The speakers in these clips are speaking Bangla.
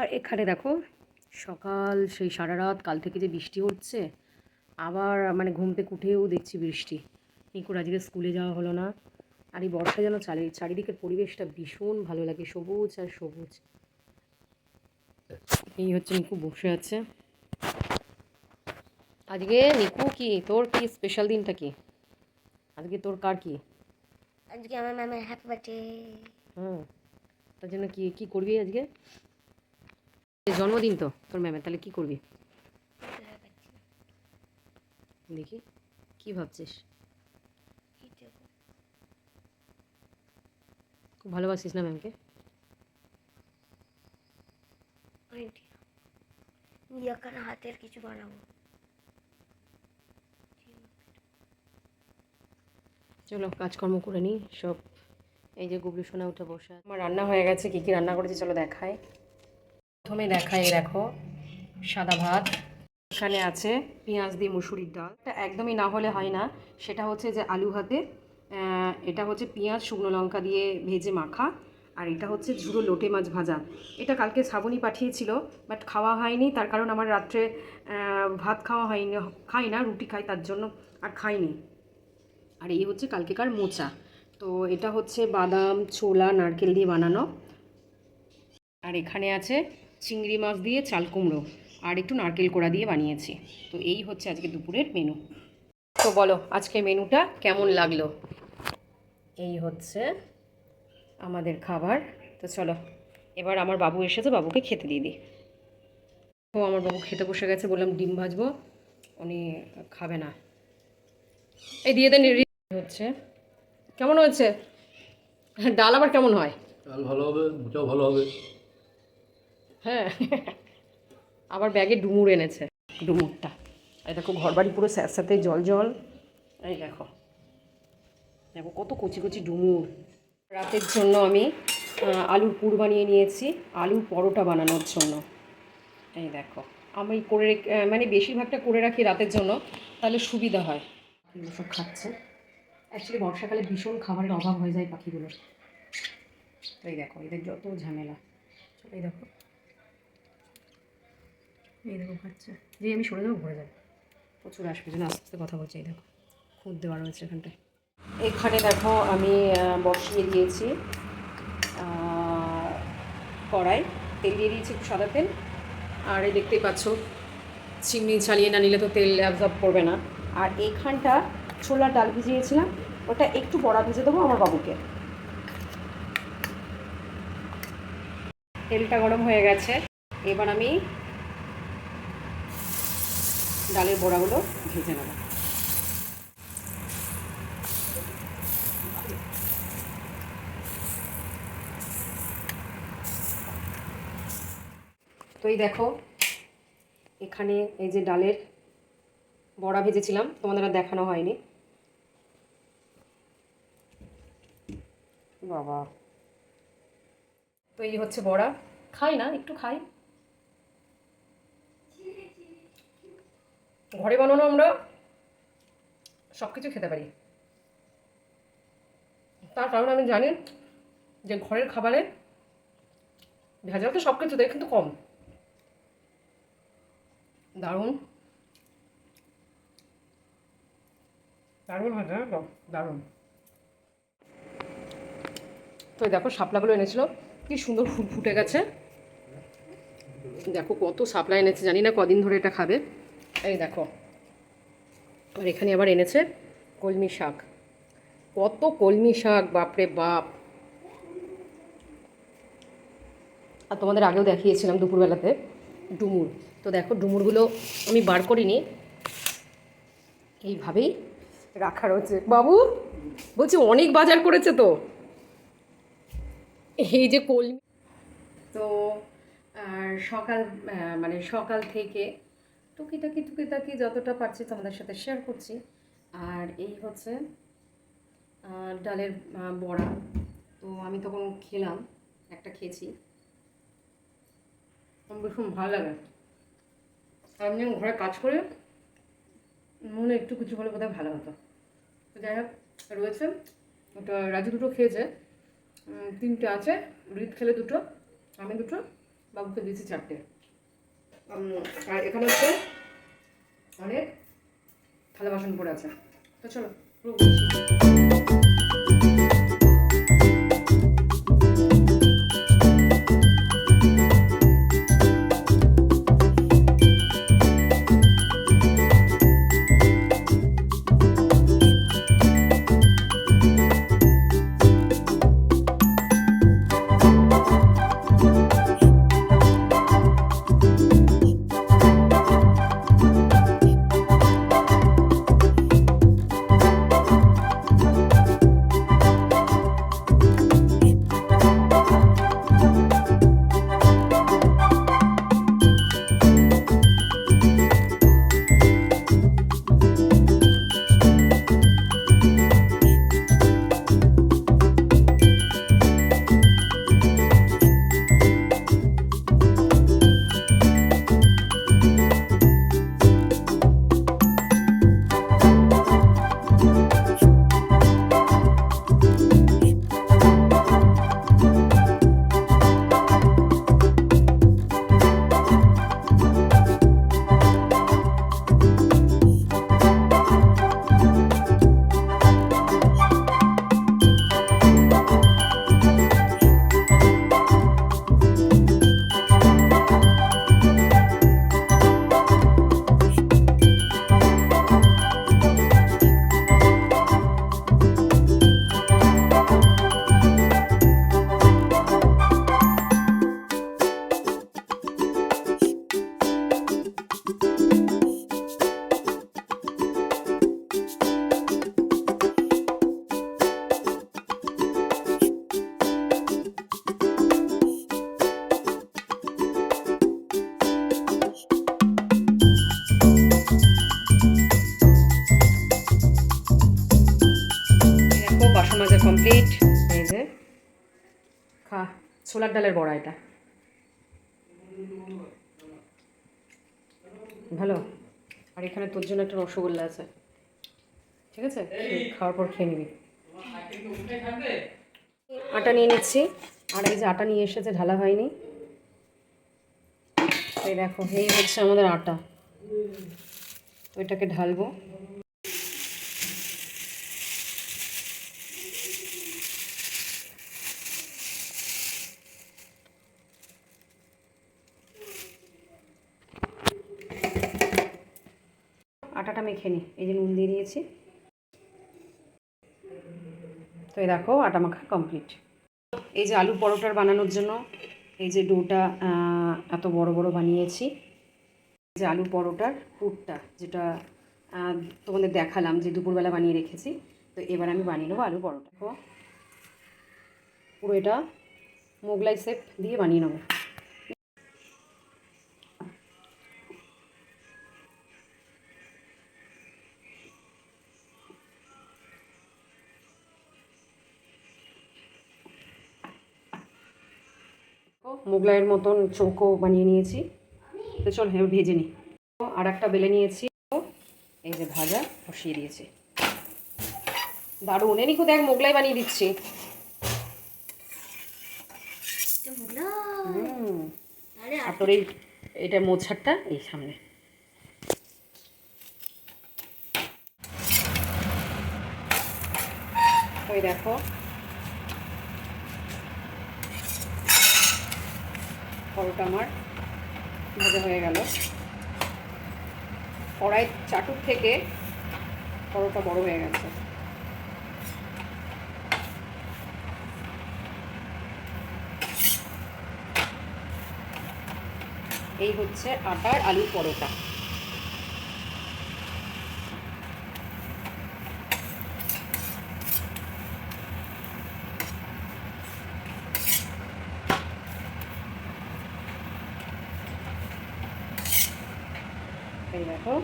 আর এখানে দেখো সকাল সেই সারা রাত কাল থেকে যে বৃষ্টি হচ্ছে আবার মানে ঘুম থেকে উঠেও দেখছি বৃষ্টি। নিকুর আজকে স্কুলে যাওয়া হলো না। আর এই বর্ষা যেন চালি চারিদিকের পরিবেশটা ভীষণ ভালো লাগে সবুজ আর সবুজ। এই হচ্ছে নিকু বসে আছে। আজকে নিকু কি? তোর কি স্পেশাল দিনটা কি? আজকে তোর কার কি? আজকে আমার ম্যামের হ্যাপি বার্থডে হুম। তার জন্য কি কি করবি আজকে? জন্মদিন তো, তোর ম্যামের তাহলে কি করবি? দেখি, কি ভাবছিস? খুব ভালোবাসিস না ম্যামকে? হাতের কিছু বানাবো চলো, কাজকর্ম করে নিই, সব। এই যে গুবলু সোনা উঠে বসে। আমার রান্না হয়ে গেছে, কী কী রান্না করেছি চলো দেখাই। প্রথমে দেখাই দেখো সাদা ভাত। এখানে আছে পেঁয়াজ দিয়ে মুসুরির ডাল। এটা একদমই না হলে হয় না। সেটা হচ্ছে যে আলু আহ, এটা হচ্ছে পেঁয়াজ শুকনো লঙ্কা দিয়ে ভেজে মাখা। আর এটা হচ্ছে ঝুড়ো লোটে মাছ ভাজা। এটা কালকে শ্রাবণী পাঠিয়েছিল বাট খাওয়া হয়নি। তার কারণ আমার রাত্রে ভাত খাওয়া হয়নি খাই না রুটি খাই তার জন্য আর খাইনি। আর এই হচ্ছে কালকেকার মোচা। তো এটা হচ্ছে বাদাম ছোলা নারকেল দিয়ে বানানো। আর এখানে আছে চিংড়ি মাছ দিয়ে চাল কুমড়ো আর একটু নারকেল কোড়া দিয়ে বানিয়েছি। তো এই হচ্ছে আজকে দুপুরের মেনু তো বলো, আজকে মেনুটা কেমন লাগল? এই হচ্ছে আমাদের খাবার। তো চলো, এবার আমার বাবু এসেছে, বাবুকে খেতে দিয়ে দিই। ও আমার বাবু খেতে বসে গেছে, বললাম ডিম ভাজবো, উনি খাবে না। এই দিয়ে দেন হচ্ছে। কেমন হয়েছে? ডাল আবার কেমন হয়? ডাল ভালো হবে মোচাও ভালো হবে। হ্যাঁ। আবার ব্যাগে ডুমুর এনেছে। ডুমুরটা। এই দেখো ঘর বাড়ি পুরো স্যাঁতস্যাঁতে জল জল। এই দেখো। দেখো, কত কচি কচি ডুমুর। রাতের জন্য আমি আলুর পুর বানিয়ে নিয়েছি। আলুর পরোটা বানানোর জন্য। এই দেখো। আমি করে মানে বেশিরভাগটা করে রাখি রাতের জন্য, তাহলে সুবিধা হয়। এগুলো সব খাচ্ছে। অ্যাকচুয়ালি বর্ষাকালে ভীষণ খাবারের অভাব হয়ে যায় পাখিগুলোর। এই দেখো, এদের যত ঝামেলা। এই দেখো। এই দেখো খাচ্ছে যে আমি সরে যাব ভরে যাবে। প্রচুর আসবে, যেন আস্তে আস্তে কথা বলছি, এই দেখো খুদ দেওয়া রয়েছে এখানটায়। এখানে দেখো আমি বসিয়ে দিয়েছি কড়াই। তেল দিয়ে দিয়েছি একটু সাদা তেল। আর এই দেখতেই পাচ্ছ, চিমনি চালিয়ে না নিলে তো তেল অ্যাবজর্ব করবে না। আর এইখানটা ছোলার ডাল ভিজিয়েছিলাম, ওটা একটু বড়া ভেজে দেবো আমার বাবুকে। তেলটা গরম হয়ে গেছে। এবার আমি ডালের বড়াগুলো ভেজে নেব। তো এই দেখো, এখানে এই যে ডালের বড়া ভেজেছিলাম, তোমাদের আর দেখানো হয়নি। বাবা। তো এই হচ্ছে বড়া। খাই না? একটু খাই। ঘরে বানানো আমরা সব কিছু খেতে পারি। তার কারণ আমি জানি যে ঘরের খাবারে ভেজাল তো সব কিছু দেয় কিন্তু কম। দারুণ। দারুণ হয় দারুণ। তো দেখো, শাপলাগুলো এনেছিল। কি সুন্দর ফুল ফুটে গেছে। দেখো কত সাপলা এনেছে, জানি না কদিন ধরে এটা খাবে। এই দেখো। আর এখানে আবার এনেছে কলমি শাক। কত কলমি শাক, বাপরে বাপ। আর তোমাদের আগেও দেখিয়েছিলাম দুপুরবেলাতে ডুমুর। তো দেখো, ডুমুরগুলো আমি বার করিনি। এইভাবেই রাখা রয়েছে। বাবু, বলছি অনেক বাজার করেছে তো। এই যে কলমি তো, আর সকাল মানে সকাল থেকে টুকিটাকি টুকিটাকি যতটা পারছি তোমাদের সাথে শেয়ার করছি। আর এই হচ্ছে ডালের বড়া। তো আমি তখন খেলাম, একটা খেয়েছি। আমার ভীষণ ভালো লাগে। আমি ঘরে কাজ করে, মনে একটু কিছু হলে বোধহয় ভালো হতো। তো যাই হোক, রয়েছে। ওটা রাজু দুটো খেয়েছে। তিনটে আছে, রিত খেলে দুটো, আমি দুটো, বাবুকে দিয়েছি চারটে। আর এখানে হচ্ছে অনেক থালা বাসন পড়ে আছে। তো চলো পুরো ছোলার ডালের বড়া এটা। ভালো? আর এখানে তোর জন্য একটা রসগোল্লা আছে। ঠিক আছে? খাওয়ার পর খেয়ে নিবি। আটা নিয়ে নিচ্ছি। আর এই যে আটা নিয়ে এসেছে ঢালা হয়নি। এই দেখো এই হচ্ছে আমাদের আটা। ওইটাকে ঢালবো। মেখে নিই এই যে নুন দিয়ে দিয়েছি। তো এই দেখো, আটা মাখা কমপ্লিট এই যে আলু পরোটার বানানোর জন্য এই যে ডোটা এত বড় বড় বানিয়েছি। যে আলু পরোটার পুরটা, যেটা তোমাদের দেখালাম যে দুপুরবেলা বানিয়ে রেখেছি। তো এবার আমি বানিয়ে নেব আলু পরোটা। পুরো এটা মোগলাই সেপ দিয়ে বানিয়ে নেব। মোগলাইয়ের মতন চৌকো বানিয়ে নিয়েছি। তো চল এবার ভেজে নিই। আর একটা বেলে নিয়েছি। এই যে ভাজা বসিয়ে দিয়েছি। দারুণ। এনিকো দেখ মোগলাই বানিয়ে দিচ্ছি। আর তোর এই এটা মোছারটা এই সামনে। ওই দেখো। পরোটা আমার ভাজা হয়ে গেল। কড়াই চাটুর থেকে পরোটা বড় হয়ে গেছে। এই হচ্ছে আটার আলুর পরোটা এই দেখো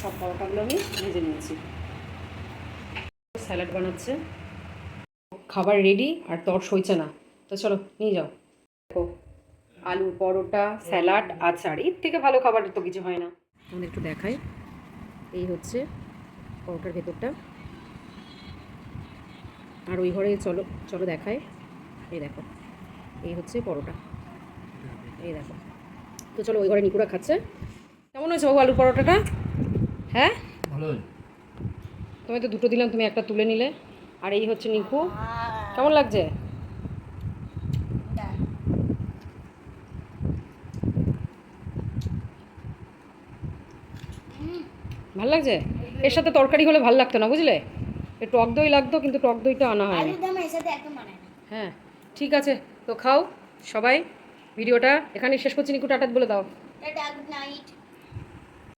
সব পরোটাগুলো আমি ভেজে নিয়েছি। স্যালাড বানাচ্ছে। খাবার রেডি আর তর সইছে না। তো চলো, নিয়ে যাও। দেখো, আলু পরোটা, স্যালাড, আচার, এর থেকে ভালো খাবার তো কিছু হয় না। আমাদের একটু দেখাই। এই হচ্ছে পরোটার ভেতরটা। আর ওই ঘরে চলো চলো দেখায় এই দেখো, এই হচ্ছে পরোটা। এই দেখো। তো চলো, ওই ঘরে নিকুরা খাচ্ছে। কেমন হয়েছে বাবু আলুর পরোটাটা? হ্যাঁ? তুমি তো দুটো দিলাম তুমি একটা তুলে নিলে। আর এই হচ্ছে নিকু। কেমন লাগছে? ভালো লাগছে? এর সাথে তরকারি হলে ভালো লাগতো না বুঝলে? এ টক দই লাগতো কিন্তু টক দইটা আনা হয় আলুর দম এর সাথে একদম মানে না। হ্যাঁ ঠিক আছে। তো খাও সবাই। ভিডিওটা এখানে শেষ করছি নিকু টাটা বলে দাও। Tata good night.